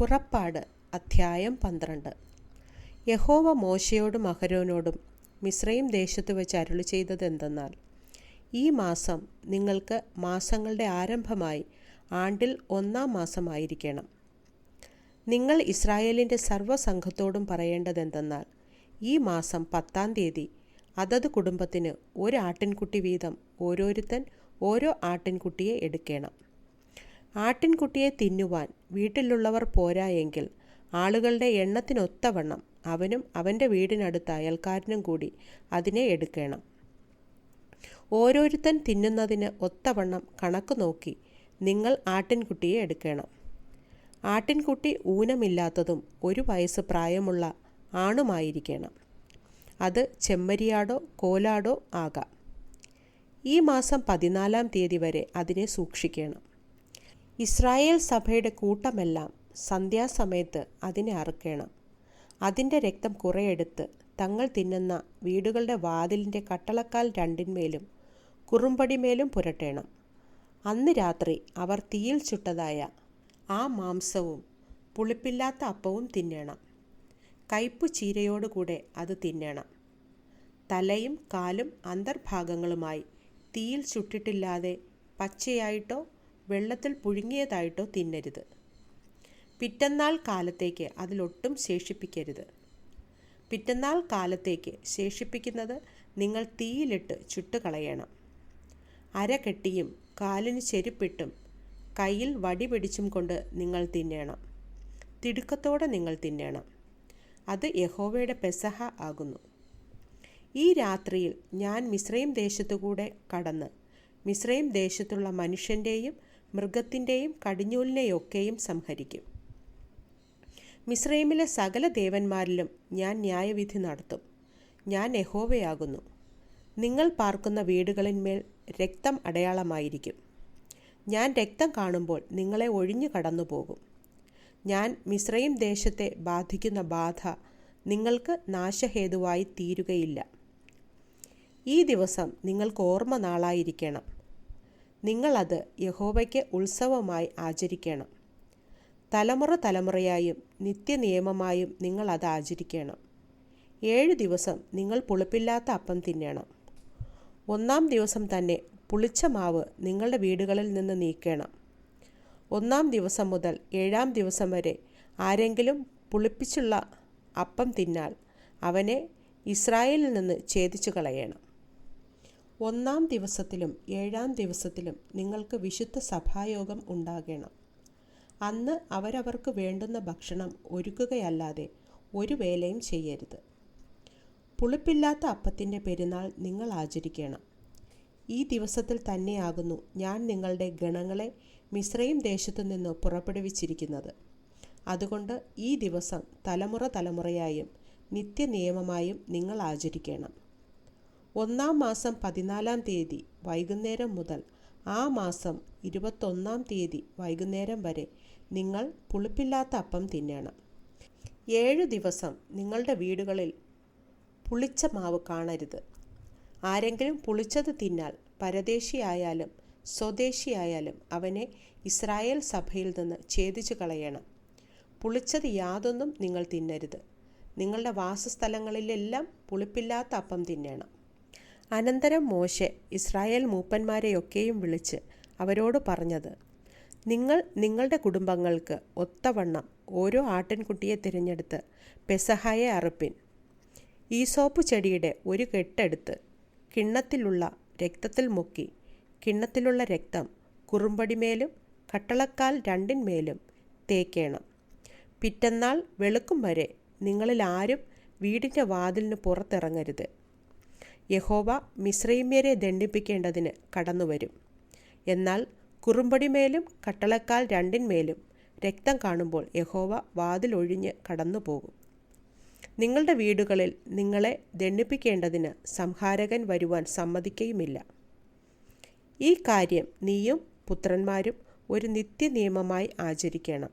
പുറപ്പാട് അധ്യായം പന്ത്രണ്ട്. യഹോവ മോശയോടും അഹരോനോടും മിശ്രയും ദേശത്ത് വെച്ച് അരുളി ചെയ്തത് എന്തെന്നാൽ ഈ മാസം നിങ്ങൾക്ക് മാസങ്ങളുടെ ആരംഭമായി ആണ്ടിൽ ഒന്നാം മാസമായിരിക്കണം. നിങ്ങൾ ഇസ്രായേലിന്റെ സർവസംഘത്തോടും പറയേണ്ടതെന്തെന്നാൽ ഈ മാസം പത്താം തീയതി അതത് കുടുംബത്തിന് ഒരു ആട്ടിൻകുട്ടി വീതം ഓരോരുത്തൻ ഓരോ ആട്ടിൻകുട്ടിയെ എടുക്കണം. ആട്ടിൻകുട്ടിയെ തിന്നുവാൻ വീട്ടിലുള്ളവർ പോരായെങ്കിൽ ആളുകളുടെ എണ്ണത്തിനൊത്തവണ്ണം അവനും അവന്റെ വീടിനടുത്ത അയൽക്കാരനും കൂടി അതിനെ എടുക്കണം. ഓരോരുത്തൻ തിന്നുന്നതിന് ഒത്തവണ്ണം കണക്ക് നോക്കി നിങ്ങൾ ആട്ടിൻകുട്ടിയെ എടുക്കണം. ആട്ടിൻകുട്ടി ഊനമില്ലാത്തതും ഒരു വയസ്സ് പ്രായമുള്ള ആണുമായിരിക്കണം. അത് ചെമ്മരിയാടോ കോലാടോ ആകാം. ഈ മാസം പതിനാലാം തീയതി വരെ അതിനെ സൂക്ഷിക്കണം. ഇസ്രായേൽ സഭയുടെ കൂട്ടമെല്ലാം സന്ധ്യാസമയത്ത് അതിനെ അറുക്കണം. അതിന്റെ രക്തം കുറെയെടുത്ത് തങ്ങൾ തിന്നുന്ന വീടുകളുടെ വാതിലിന്റെ കട്ടളക്കാൽ രണ്ടിന്മേലും കുറുമ്പടിമേലും പുരട്ടേണം. അന്ന് രാത്രി അവർ തീയിൽ ചുട്ടതായ ആ മാംസവും പുളിപ്പില്ലാത്ത അപ്പവും തിന്നണം. കയ്പു ചീരയോടുകൂടെ അത് തിന്നണം. തലയും കാലും അന്തർഭാഗങ്ങളുമായി തീയിൽ ചുട്ടിട്ടില്ലാതെ പച്ചയായിട്ടോ വെള്ളത്തിൽ പുഴുങ്ങിയതായിട്ടോ തിന്നരുത്. പിറ്റന്നാൾ കാലത്തേക്ക് അതിലൊട്ടും ശേഷിപ്പിക്കരുത്. പിറ്റന്നാൾ കാലത്തേക്ക് ശേഷിപ്പിക്കുന്നത് നിങ്ങൾ തീയിലിട്ട് ചുട്ടുകളയണം. അര കെട്ടിയും കാലിന് ചെരുപ്പിട്ടും കയ്യിൽ വടി പിടിച്ചും കൊണ്ട് നിങ്ങൾ തിന്നണം. തിടുക്കത്തോടെ നിങ്ങൾ തിന്നണം. അത് യഹോവയുടെ പെസഹ ആകുന്നു. ഈ രാത്രിയിൽ ഞാൻ മിശ്രയും ദേശത്തുകൂടെ കടന്ന് മിശ്രയും ദേശത്തുള്ള മനുഷ്യന്റെയും മൃഗത്തിന്റെയും കടിഞ്ഞൂലിനെയൊക്കെയും സംഹരിക്കും. മിശ്രൈമിലെ സകല ദേവന്മാരിലും ഞാൻ ന്യായവിധി നടത്തും. ഞാൻ യഹോവയാകുന്നു. നിങ്ങൾ പാർക്കുന്ന വീടുകളിന്മേൽ രക്തം അടയാളമായിരിക്കും. ഞാൻ രക്തം കാണുമ്പോൾ നിങ്ങളെ ഒഴിഞ്ഞു കടന്നു പോകും ഞാൻ മിശ്രയും ദേശത്തെ ബാധിക്കുന്ന ബാധ നിങ്ങൾക്ക് നാശഹേതുവായി തീരുകയില്ല. ഈ ദിവസം നിങ്ങൾക്ക് ഓർമ്മ നാളായിരിക്കണം. നിങ്ങളത് യഹോവയ്ക്ക് ഉത്സവമായി ആചരിക്കണം. തലമുറ തലമുറയായും നിത്യനിയമമായും നിങ്ങളത് ആചരിക്കണം. ഏഴ് ദിവസം നിങ്ങൾ പുളിപ്പില്ലാത്ത അപ്പം തിന്നണം. ഒന്നാം ദിവസം തന്നെ പുളിച്ച മാവ് നിങ്ങളുടെ വീടുകളിൽ നിന്ന് നീക്കണം. ഒന്നാം ദിവസം മുതൽ ഏഴാം ദിവസം വരെ ആരെങ്കിലും പുളിപ്പിച്ചുള്ള അപ്പം തിന്നാൽ അവനെ ഇസ്രായേലിൽ നിന്ന് ഛേദിച്ചു കളയണം ഒന്നാം ദിവസത്തിലും ഏഴാം ദിവസത്തിലും നിങ്ങൾക്ക് വിശുദ്ധ സഭായോഗം ഉണ്ടാകണം. അന്ന് അവരവർക്ക് വേണ്ടുന്ന ഭക്ഷണം ഒരുക്കുകയല്ലാതെ ഒരു വേലയും ചെയ്യരുത്. പുളിപ്പില്ലാത്ത അപ്പത്തിന്റെ പെരുന്നാൾ നിങ്ങൾ ആചരിക്കണം. ഈ ദിവസത്തിൽ തന്നെയാകുന്നു ഞാൻ നിങ്ങളുടെ ഗണങ്ങളെ മിശ്രയും ദേശത്തു നിന്ന് പുറപ്പെടുവിച്ചിരിക്കുന്നത്. അതുകൊണ്ട് ഈ ദിവസം തലമുറ തലമുറയായും നിത്യനിയമമായും നിങ്ങൾ ആചരിക്കണം. ഒന്നാം മാസം പതിനാലാം തീയതി വൈകുന്നേരം മുതൽ ആ മാസം ഇരുപത്തൊന്നാം തീയതി വൈകുന്നേരം വരെ നിങ്ങൾ പുളിപ്പില്ലാത്ത അപ്പം തിന്നണം. ഏഴ് ദിവസം നിങ്ങളുടെ വീടുകളിൽ പുളിച്ച മാവ് കാണരുത്. ആരെങ്കിലും പുളിച്ചത് തിന്നാൽ പരദേശിയായാലും സ്വദേശിയായാലും അവനെ ഇസ്രായേൽ സഭയിൽ നിന്ന് ഛേദിച്ചു കളയണം. പുളിച്ചത് യാതൊന്നും നിങ്ങൾ തിന്നരുത്. നിങ്ങളുടെ വാസസ്ഥലങ്ങളിലെല്ലാം പുളിപ്പില്ലാത്ത അപ്പം തിന്നണം. അനന്തരം മോശെ ഇസ്രായേൽ മൂപ്പന്മാരെയൊക്കെയും വിളിച്ച് അവരോട് പറഞ്ഞത് നിങ്ങൾ നിങ്ങളുടെ കുടുംബങ്ങൾക്ക് ഒത്തവണ്ണം ഓരോ ആട്ടിൻകുട്ടിയെ തിരഞ്ഞെടുത്ത് പെസഹായെ അറുപ്പിൻ. ഈസോപ്പ് ചെടിയുടെ ഒരു കെട്ടെടുത്ത് കിണ്ണത്തിലുള്ള രക്തത്തിൽ മുക്കി കിണ്ണത്തിലുള്ള രക്തം കുറുമ്പടിമേലും കട്ടളക്കാൽ രണ്ടിന്മേലും തേക്കേണം. പിറ്റന്നാൾ വെളുക്കും വരെ നിങ്ങളിൽ ആരും വീടിന്റെ വാതിലിന് പുറത്തിറങ്ങരുത്. യഹോവ മിശ്രൈമ്യരെ ദണ്ഡിപ്പിക്കേണ്ടതിന് കടന്നുവരും. എന്നാൽ കുറുമ്പടിമേലും കട്ടളക്കാൽ രണ്ടിന്മേലും രക്തം കാണുമ്പോൾ യഹോവ വാതിലൊഴിഞ്ഞ് കടന്നുപോകും. നിങ്ങളുടെ വീടുകളിൽ നിങ്ങളെ ദണ്ഡിപ്പിക്കേണ്ടതിന് സംഹാരകൻ വരുവാൻ സമ്മതിക്കുകയുമില്ല ഈ കാര്യം നീയും പുത്രന്മാരും ഒരു നിത്യനിയമമായി ആചരിക്കണം.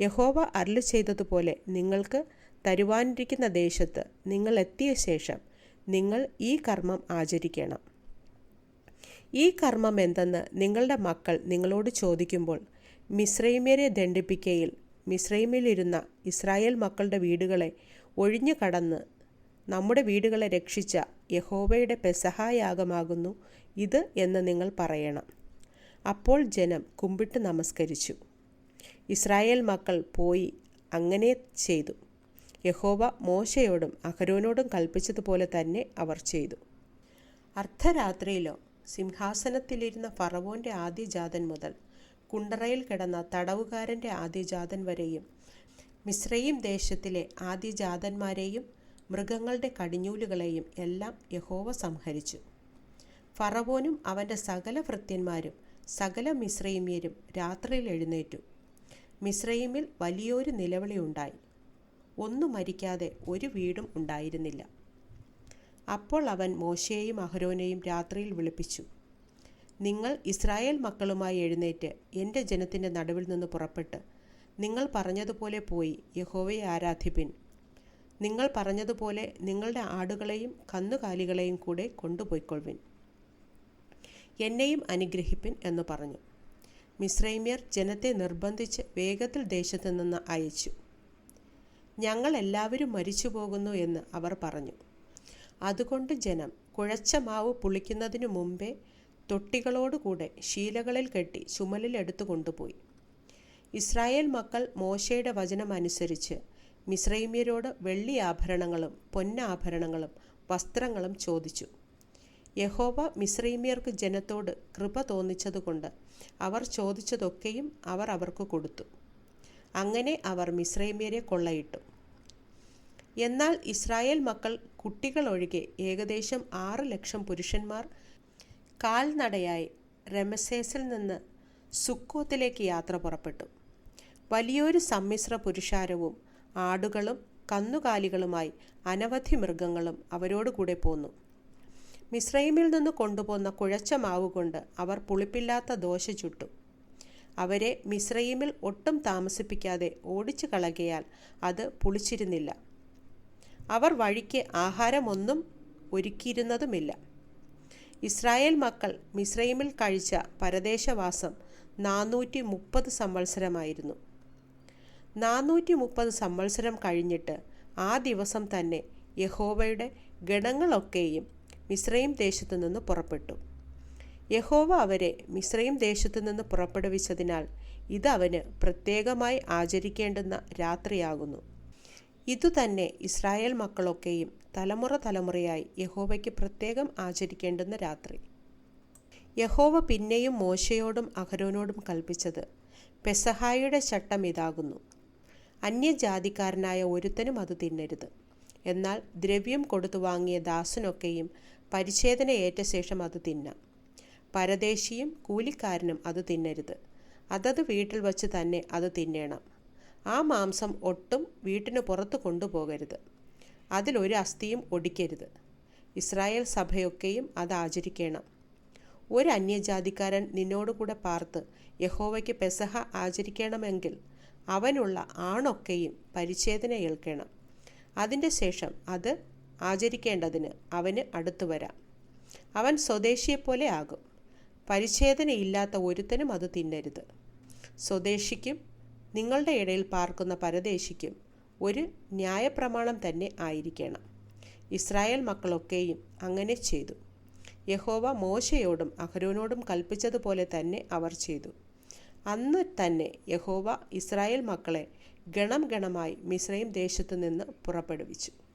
യഹോവ അരുളി ചെയ്തതുപോലെ നിങ്ങൾക്ക് തരുവാനിരിക്കുന്ന ദേശത്ത് നിങ്ങൾ എത്തിയ ശേഷം നിങ്ങൾ ഈ കർമ്മം ആചരിക്കണം. ഈ കർമ്മം എന്തെന്ന് നിങ്ങളുടെ മക്കൾ നിങ്ങളോട് ചോദിക്കുമ്പോൾ മിശ്രൈമ്യരെ ദണ്ഡിപ്പിക്കയിൽ മിശ്രൈമിലിരുന്ന ഇസ്രായേൽ മക്കളുടെ വീടുകളെ ഒഴിഞ്ഞു കടന്ന് നമ്മുടെ വീടുകളെ രക്ഷിച്ച യഹോവയുടെ പെസഹായാഗമാകുന്നു ഇത് എന്ന് നിങ്ങൾ പറയണം. അപ്പോൾ ജനം കുമ്പിട്ട് നമസ്കരിച്ചു. ഇസ്രായേൽ മക്കൾ പോയി അങ്ങനെ ചെയ്തു. യഹോവ മോശയോടും അഹരോനോടും കൽപ്പിച്ചതുപോലെ തന്നെ അവർ ചെയ്തു. അർദ്ധരാത്രിയിലോ സിംഹാസനത്തിലിരുന്ന ഫറവോന്റെ ആദ്യജാതൻ മുതൽ കുണ്ടറയിൽ കിടന്ന തടവുകാരന്റെ ആദ്യജാതൻ വരെയും മിശ്രയും ദേശത്തിലെ ആദ്യജാതന്മാരെയും മൃഗങ്ങളുടെ കടിഞ്ഞൂലുകളെയും എല്ലാം യഹോവ സംഹരിച്ചു. ഫറവോനും അവന്റെ സകല ഭൃത്യന്മാരും സകല മിശ്രൈമ്യരും രാത്രിയിൽ എഴുന്നേറ്റു. മിശ്രൈമിൽ വലിയൊരു നിലവിളി ഉണ്ടായി ഒന്നും മരിക്കാതെ ഒരു വീടും ഉണ്ടായിരുന്നില്ല. അപ്പോൾ അവൻ മോശയെയും അഹരോനെയും രാത്രിയിൽ വിളിപ്പിച്ചു. നിങ്ങൾ ഇസ്രായേൽ മക്കളുമായി എഴുന്നേറ്റ് എന്റെ ജനത്തിന്റെ നടുവിൽ നിന്ന് പുറപ്പെട്ട് നിങ്ങൾ പറഞ്ഞതുപോലെ പോയി യഹോവയെ ആരാധിപ്പിൻ. നിങ്ങൾ പറഞ്ഞതുപോലെ നിങ്ങളുടെ ആടുകളെയും കന്നുകാലികളെയും കൂടെ കൊണ്ടുപോയിക്കൊള്ളുവിൻ. എന്നെയും അനുഗ്രഹിപ്പിൻ എന്ന് പറഞ്ഞു. മിശ്രൈമ്യർ ജനത്തെ നിർബന്ധിച്ച് വേഗത്തിൽ ദേശത്തു നിന്ന് അയച്ചു. ഞങ്ങൾ എല്ലാവരും മരിച്ചു പോകുന്നു എന്ന് അവർ പറഞ്ഞു. അതുകൊണ്ട് ജനം കുഴച്ച മാവ് പുളിക്കുന്നതിനു മുമ്പേ തൊട്ടികളോടുകൂടെ ശീലകളിൽ കെട്ടി ചുമലിൽ എടുത്തു കൊണ്ടുപോയി. ഇസ്രായേൽ മക്കൾ മോശയുടെ വചനം അനുസരിച്ച് മിശ്രൈമ്യരോട് വെള്ളി ആഭരണങ്ങളും പൊന്നാഭരണങ്ങളും വസ്ത്രങ്ങളും ചോദിച്ചു. യഹോവ മിശ്രൈമ്യർക്ക് ജനത്തോട് കൃപ തോന്നിച്ചതുകൊണ്ട് അവർ ചോദിച്ചതൊക്കെയും അവർ അവർക്ക് കൊടുത്തു. അങ്ങനെ അവർ മിശ്രൈമ്യരെ കൊള്ളയിട്ടു. എന്നാൽ ഇസ്രായേൽ മക്കൾ കുട്ടികളൊഴികെ ഏകദേശം ആറ് ലക്ഷം പുരുഷന്മാർ കാൽനടയായി രമസേസിൽ നിന്ന് സുക്കോത്തിലേക്ക് യാത്ര പുറപ്പെട്ടു. വലിയൊരു സമ്മിശ്ര പുരുഷാരവും ആടുകളും കന്നുകാലികളുമായി അനവധി മൃഗങ്ങളും അവരോടുകൂടെ പോന്നു. മിശ്രൈമിൽ നിന്ന് കൊണ്ടുപോന്ന കുഴച്ച മാവ് കൊണ്ട് അവർ പുളിപ്പില്ലാത്ത ദോശ ചുട്ടു. അവരെ മിശ്രയിമിൽ ഒട്ടും താമസിപ്പിക്കാതെ ഓടിച്ചു കളകയാൽ അത് പുളിച്ചിരുന്നില്ല. അവർ വഴിക്ക് ആഹാരമൊന്നും ഒരുക്കിയിരുന്നതുമില്ല. ഇസ്രായേൽ മക്കൾ മിശ്രയിമിൽ കഴിച്ച പരദേശവാസം നാനൂറ്റി മുപ്പത് സംവത്സരമായിരുന്നു. നാനൂറ്റി മുപ്പത് സംവത്സരം കഴിഞ്ഞിട്ട് ആ ദിവസം തന്നെ യഹോവയുടെ ഗണങ്ങളൊക്കെയും മിശ്രയും ദേശത്തു നിന്ന് പുറപ്പെട്ടു. യഹോവ അവരെ മിശ്രയും ദേശത്തു നിന്ന് പുറപ്പെടുവിച്ചതിനാൽ ഇത് അവന് പ്രത്യേകമായി ആചരിക്കേണ്ടുന്ന രാത്രിയാകുന്നു. ഇതുതന്നെ ഇസ്രായേൽ മക്കളൊക്കെയും തലമുറ തലമുറയായി യഹോവയ്ക്ക് പ്രത്യേകം ആചരിക്കേണ്ടുന്ന രാത്രി. യഹോവ പിന്നെയും മോശയോടും അഹരോനോടും കൽപ്പിച്ചത് പെസഹായുടെ ചട്ടം ഇതാകുന്നു. അന്യജാതിക്കാരനായ ഒരുത്തനും അത് തിന്നരുത്. എന്നാൽ ദ്രവ്യം കൊടുത്തു വാങ്ങിയ ദാസനൊക്കെയും പരിച്ഛേദന ഏറ്റ ശേഷം അത് തിന്നാം. പരദേശിയും കൂലിക്കാരനും അത് തിന്നരുത്. അതത് വീട്ടിൽ വച്ച് തന്നെ അത് തിന്നേണം. ആ മാംസം ഒട്ടും വീട്ടിന് പുറത്ത് കൊണ്ടുപോകരുത്. അതിലൊരു അസ്ഥിയും ഒടിക്കരുത്. ഇസ്രായേൽ സഭയൊക്കെയും അത് ആചരിക്കണം. ഒരു അന്യജാതിക്കാരൻ നിന്നോടുകൂടെ പാർത്ത് യഹോവയ്ക്ക് പെസഹ ആചരിക്കണമെങ്കിൽ അവനുള്ള ആണൊക്കെയും പരിച്ഛേദന ഏൽക്കണം. അതിന്റെ ശേഷം അത് ആചരിക്കേണ്ടതിന് അവന് അടുത്തു വരാം. അവൻ സ്വദേശിയെപ്പോലെ ആകും. പരിച്ഛേദനയില്ലാത്ത ഒരുത്തനും അത് തിന്നരുത്. സ്വദേശിക്കും നിങ്ങളുടെ ഇടയിൽ പാർക്കുന്ന പരദേശിക്കും ഒരു ന്യായപ്രമാണം തന്നെ ആയിരിക്കണം. ഇസ്രായേൽ മക്കളൊക്കെയും അങ്ങനെ ചെയ്തു. യഹോവ മോശയോടും അഹരോനോടും കൽപ്പിച്ചതുപോലെ തന്നെ അവർ ചെയ്തു. അന്ന് തന്നെ യഹോവ ഇസ്രായേൽ മക്കളെ ഗണം ഗണമായി മിസ്രൈം ദേശത്തു നിന്ന് പുറപ്പെടുവിച്ചു.